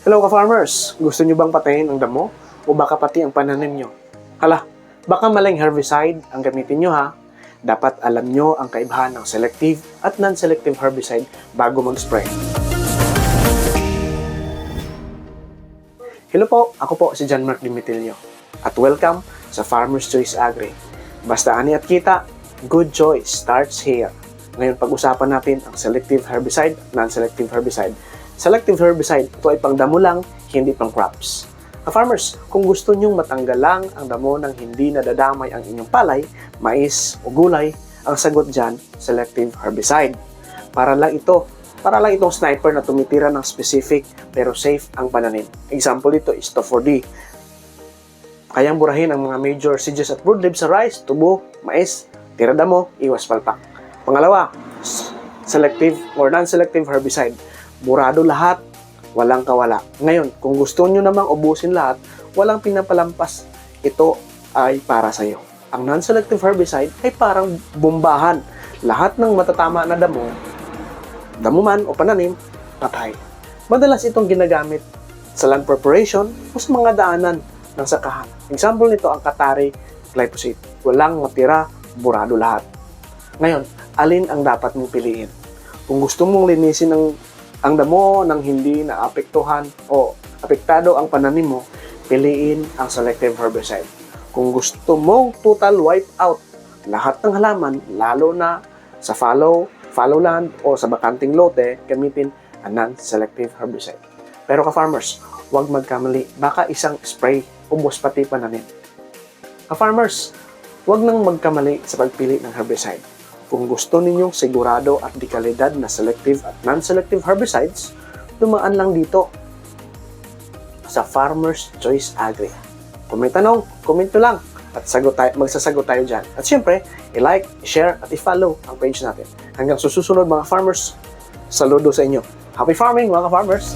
Hello ka-farmers! Gusto nyo bang patayin ang damo? O baka pati ang pananim nyo? Hala, baka maling herbicide ang gamitin nyo ha. Dapat alam nyo ang kaibahan ng selective at non-selective herbicide bago mag-spray. Hello po, ako po si John Mark Dimitilio. At welcome sa Farmer's Choice Agri. Basta ani at kita, good choice starts here. Ngayon pag-usapan natin ang selective herbicide at non-selective herbicide. Selective herbicide, ito ay pang damo lang, hindi pang crops. Ka-farmers, kung gusto nyong matanggal lang ang damo ng hindi nadadamay ang inyong palay, mais o gulay, ang sagot dyan, selective herbicide. Para lang ito, para lang itong sniper na tumitira ng specific pero safe ang pananim. Example dito is to 4D. Kayang burahin ang mga major seeds at broadleaves sa rice, tubo, mais, tira damo, iwas palpak. Pangalawa, selective or non-selective herbicide. Burado lahat, walang kawala. Ngayon, kung gusto nyo namang ubusin lahat, walang pinapalampas, ito ay para sa iyo. Ang non-selective herbicide ay parang bombahan. Lahat ng matatama na damo, damo man o pananim, patay. Madalas itong ginagamit sa land preparation o sa mga daanan ng sakahan. Example nito ang Katari glyphosate. Walang matira, burado lahat. Ngayon, alin ang dapat mong piliin? Kung gusto mong linisin ang, ang damo ng hindi naapektuhan o apektado ang pananim mo, piliin ang selective herbicide. Kung gusto mong total wipe out lahat ng halaman, lalo na sa fallow, fallow land o sa bakanting lote, gamitin ang non-selective herbicide. Pero ka-farmers, huwag magkamali. Baka isang spray, ubos pati pananim. Ka-farmers, huwag nang magkamali sa pagpili ng herbicide. Kung gusto ninyong sigurado at di kalidad na selective at non-selective herbicides, dumaan lang dito sa Farmer's Choice Agri. Kung may tanong, comment nyo lang at sagot tayo, magsasagot tayo dyan. At syempre, i-like, i-share at i-follow ang page natin. Hanggang susunod mga farmers, saludo sa inyo. Happy farming mga farmers!